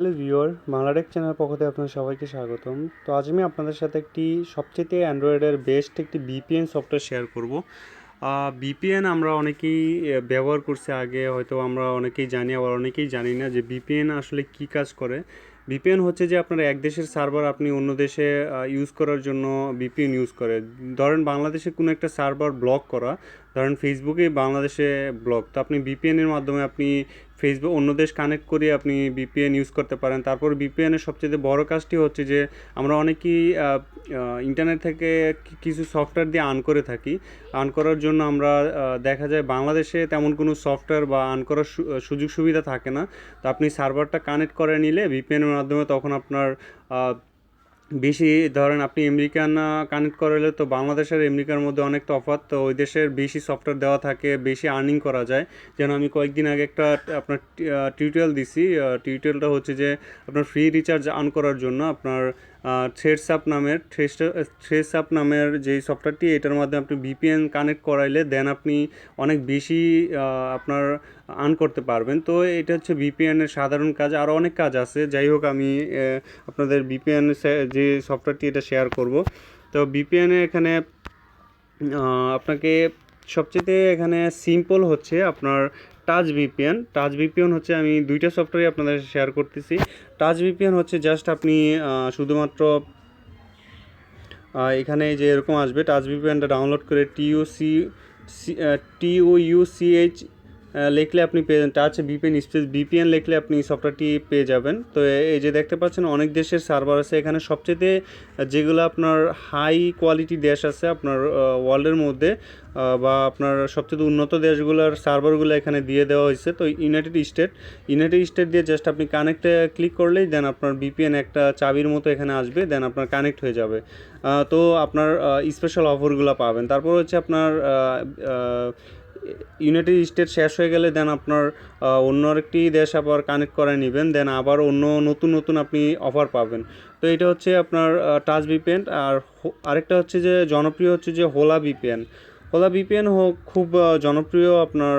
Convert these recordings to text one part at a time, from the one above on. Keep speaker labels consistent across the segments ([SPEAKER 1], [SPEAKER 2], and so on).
[SPEAKER 1] Hello viewer Bangla Tech channel পক্ষ থেকে আপনাদের সবাইকে স্বাগতম। তো আজ আমি আপনাদের সাথে একটি সবচেয়ে অ্যান্ড্রয়েডের বেস্ট একটি বিপিএন সফটওয়্যার শেয়ার করব। বিপিএন আমরা অনেকেই ব্যবহার করছি আগে, হয়তো আমরা অনেকেই জানি, আবার অনেকেই জানি না যে বিপিএন আসলে কি কাজ করে। ভিপিএন হচ্ছে যে আপনার এক দেশের সার্ভার আপনি অন্য দেশে ইউজ করার জন্য ভিপিএন ইউজ করে। ধরেন বাংলাদেশে কোনো একটা সার্ভার ব্লক করা ধরেন ফেসবুকে বাংলাদেশে ব্লগ তো আপনি বিপিএনের মাধ্যমে আপনি ফেসবুক অন্য দেশ কানেক্ট করে আপনি বিপিএন ইউজ করতে পারেন। তারপর বিপিএনের সবচেয়ে বড় কাজটি হচ্ছে যে, আমরা অনেকেই ইন্টারনেট থেকে কিছু সফটওয়্যার দিয়ে আর্ন করে থাকি। আর্ন করার জন্য আমরা দেখা যায় বাংলাদেশে তেমন কোনো সফটওয়্যার বা আর্ন করার সুযোগ সুবিধা থাকে না। তো আপনি সার্ভারটা কানেক্ট করে নিলে ভিপিএনের মাধ্যমে তখন আপনার বেশি, ধরেন আপনি আমেরিকান কানেক্ট করালে তো বাংলাদেশের আমেরিকার মধ্যে অনেক তফাৎ। তো ওই দেশের বেশি সফটওয়্যার দেওয়া থাকে, বেশি আর্নিং করা যায়। যেন আমি কয়েকদিন আগে একটা, আপনার টিউটোরিয়াল দিছি। টিউটোরিয়ালটা হচ্ছে যে, আপনার ফ্রি রিচার্জ আর্ন করার জন্য আপনার থ্রেডস আপ নামের থ্রেডস আপ নামের যেই সফটওয়্যারটি এটার মাধ্যমে আপনি ভিপিএন কানেক্ট করাইলে দেন আপনি অনেক বেশি আপনার আর্ন করতে পারবেন। তো এটা হচ্ছে ভিপিএনের সাধারণ কাজ। আরও অনেক কাজ আছে। যাই হোক, আমি আপনাদের ভিপিএন যে সফটওয়্যারটি এটা শেয়ার করব। তো ভিপিএনে এখানে আপনাকে সবচেয়ে এখানে সিম্পল হচ্ছে আপনার টাচ ভিপিএন টাচ ভিপিএন হচ্ছে আমি দুইটা সফটওয়্যার আপনাদের শেয়ার করতেছি। টাচ ভিপিএন হচ্ছে জাস্ট আপনি শুধুমাত্র এখানে যে এরকম আসবে টাচ ভিপিএনটা ডাউনলোড করে টিইউসি টিওইউসিএইচ লিখলে আপনি পেয়ে টাচ ভিপিএন স্পেস ভিপিএন লিখলে আপনি সফটওয়্যারটি পেয়ে যাবেন। তো এই যে দেখতে পাচ্ছেন, অনেক দেশের সার্ভার আছে। এখানে সবচেয়ে যেগুলো আপনার হাই কোয়ালিটি দেশ আছে, আপনার ওয়ার্ল্ডের মধ্যে বা আপনার সবচেয়ে উন্নত দেশগুলোর সার্ভারগুলো এখানে দিয়ে দেওয়া হয়েছে। তো ইউনাইটেড স্টেট ইউনাইটেড স্টেট দিয়ে জাস্ট আপনি কানেক্টে ক্লিক করলেই দেন আপনার ভিপিএন একটা চাবির মতো এখানে আসবে দেন আপনার কানেক্ট হয়ে যাবে। তো আপনার স্পেশাল অফারগুলো পাবেন। তারপর হচ্ছে আপনার ইউনাইটেড স্টেট শেষ হয়ে গেলে দেন আপনার অন্য আরেকটি দেশ আবার কানেক্ট করে নেবেন দেন আবার অন্য নতুন নতুন আপনি অফার পাবেন। তো এটা হচ্ছে আপনার টাচ ভিপিএন আর আরেকটা হচ্ছে যে জনপ্রিয় হচ্ছে যে হোলা ভিপিএন হোলা ভিপিএন হোক খুব জনপ্রিয় আপনার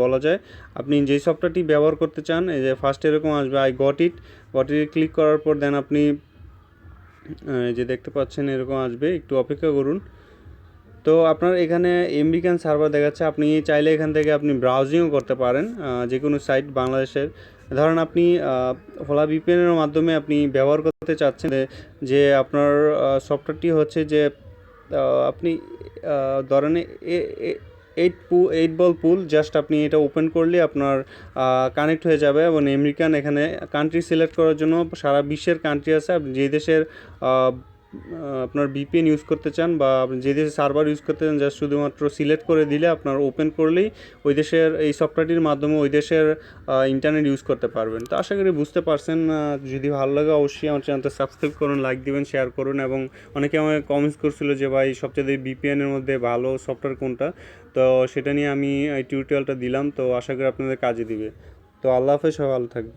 [SPEAKER 1] বলা যায়। আপনি যেই সফটওয়্যারটি ব্যবহার করতে চান, এই যে ফার্স্ট এরকম আসবে I got it got it click করার পর দেন আপনি যে দেখতে পাচ্ছেন এরকম আসবে, একটু অপেক্ষা করুন। তো আপনার এখানে আমেরিকান সার্ভার দেখাচ্ছে, আপনি চাইলে এখান থেকে আপনি ব্রাউজিংও করতে পারেন যে কোনো সাইট বাংলাদেশের। ধরেন আপনি হোলা ভিপিএনের মাধ্যমে আপনি ব্যবহার করতে চাচ্ছেন যে- আপনার সফটওয়্যারটি হচ্ছে যে আপনি ধরেন এইট পু এইট বল পুল জাস্ট আপনি এটা ওপেন করলে আপনার কানেক্ট হয়ে যাবে এবং আমেরিকান এখানে কান্ট্রি সিলেক্ট করার জন্য সারা বিশ্বের কান্ট্রি আছে, আপনি যে দেশের আপনার ভিপিএন ইউজ করতে চান বা আপনি যে দেশে সার্ভার ইউজ করতে চান জাস্ট শুধুমাত্র সিলেক্ট করে দিলে আপনার ওপেন করলেই ওই দেশের এই সফটওয়্যারটির মাধ্যমে ওই দেশের ইন্টারনেট ইউজ করতে পারবেন। তো আশা করি বুঝতে পারছেন যদি ভালো লাগে অবশ্যই আমার চ্যানেলটা সাবস্ক্রাইব করুন লাইক দিবেন শেয়ার করুন এবং অনেকে আমাকে কমেন্টস করছিল যে ভাই সবচেয়ে ভিপিএনের মধ্যে ভালো সফটওয়্যার কোনটা? তো সেটা নিয়ে আমি এই টিউটোরিয়ালটা দিলাম, তো আশা করি আপনাদের কাজে দিবে। তো আল্লাহ হাফেজ, সবাই ভালো থাকবে